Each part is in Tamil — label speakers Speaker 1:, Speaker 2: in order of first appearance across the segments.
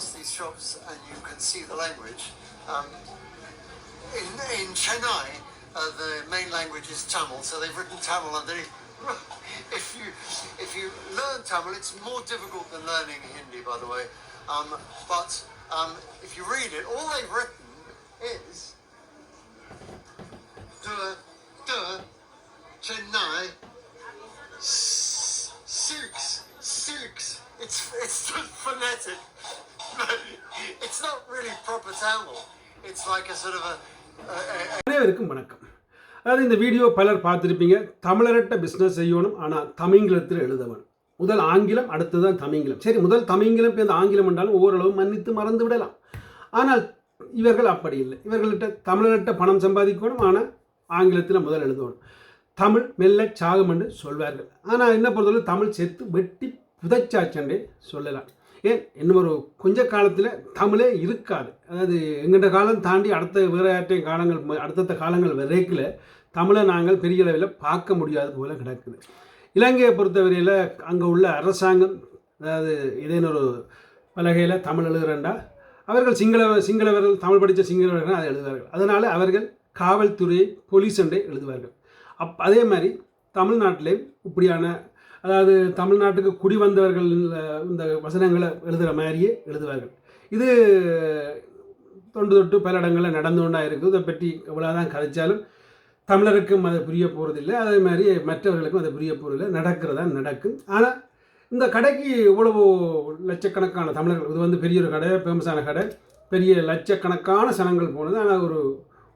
Speaker 1: past these shops and you can see the language. Um, in, in Chennai, uh, the main language is Tamil, so they've written Tamil underneath. if you if you learn Tamil, it's more difficult than learning Hindi, by the way. Um, but um, if you read it, all they've written is It's it's just phonetic. it's not really proper Tamil. It's like a sort of a,
Speaker 2: அனைவருக்கும் வணக்கம். அதாவது இந்த வீடியோ பலர் பார்த்துருப்பீங்க. தமிழரட்ட பிஸ்னஸ் செய்யணும் ஆனால் தமிங்கிலத்தில் எழுதவன். முதல் ஆங்கிலம் அடுத்து தான் தமிங்கிலம். சரி முதல் தமிங்கிலம் இப்போ ஆங்கிலம் என்றாலும் ஓரளவு மன்னித்து மறந்து விடலாம். ஆனால் இவர்கள் அப்படி இல்லை. இவர்கள்ட்ட தமிழர்கிட்ட பணம் சம்பாதிக்கணும் ஆனால் ஆங்கிலத்தில் முதல் எழுதணும். தமிழ் மெல்ல சாகம் என்று சொல்வார்கள். ஆனால் என்ன பொறுத்தவரை தமிழ் செத்து வெட்டி புதைச்சாச்சண்டே சொல்லலாம். ஏன்? இன்னும் ஒரு கொஞ்ச காலத்தில் தமிழே இருக்காது. அதாவது எங்கிட்ட காலம் தாண்டி அடுத்த வேறு காலங்கள் அடுத்தடுத்த காலங்கள் வரைக்கில். தமிழை நாங்கள் பெரிய அளவில் பார்க்க முடியாது போல கிடக்குது. இலங்கையை பொறுத்தவரையில் அங்கே உள்ள அரசாங்கம் அதாவது இதேனொரு பலகையில் தமிழ் எழுதுறேன்டா அவர்கள் சிங்கள சிங்களவர்கள் தமிழ் படித்த சிங்களவர்கள் அதை எழுதுவார்கள். அதனால் அவர்கள் காவல்துறை போலீஸ் என்றே எழுதுவார்கள். அப் அதே மாதிரி தமிழ்நாட்டிலே இப்படியான அதாவது தமிழ்நாட்டுக்கு குடி வந்தவர்கள் இந்த வசனங்களை எழுதுகிற மாதிரியே எழுதுவார்கள். இது தொண்டு தொட்டு பல இடங்களில் நடந்து கொண்டா இருக்குது. இதை பற்றி எவ்வளோதான் கதைச்சாலும் தமிழருக்கும் அது புரிய போகிறதில்லை அதே மாதிரி மற்றவர்களுக்கும் அது புரிய போகிறதில்லை நடக்கிறதா நடக்கும். ஆனால் இந்த கடைக்கு இவ்வளவு லட்சக்கணக்கான தமிழர்கள் இது வந்து பெரிய ஒரு கடை ஃபேமஸான கடை பெரிய லட்சக்கணக்கான சனங்கள் போனது. ஆனால் ஒரு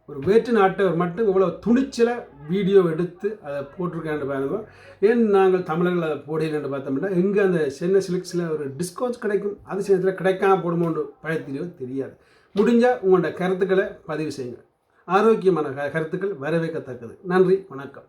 Speaker 2: ஒரு வேற்று நாட்டவர் மட்டும் இவ்வளோ துணிச்சலை வீடியோ எடுத்து அதை போட்டிருக்கான்னு பாருங்க. ஏன் நாங்கள் தமிழர்கள் அதை போடலன்னு பார்த்தோம்னா எங்கே அந்த சென்னை சில்க்ஸில் ஒரு டிஸ்கவுண்ட்ஸ் கிடைக்கும் அது சேர்த்துல கிடைக்காம போடுமோன்னு பயத்திலையோ தெரியாது. முடிஞ்சால் உங்களோட கருத்துக்களை பதிவு செய்யுங்க. ஆரோக்கியமான க- கருத்துக்கள் வரவேற்கத்தக்கது. நன்றி வணக்கம்.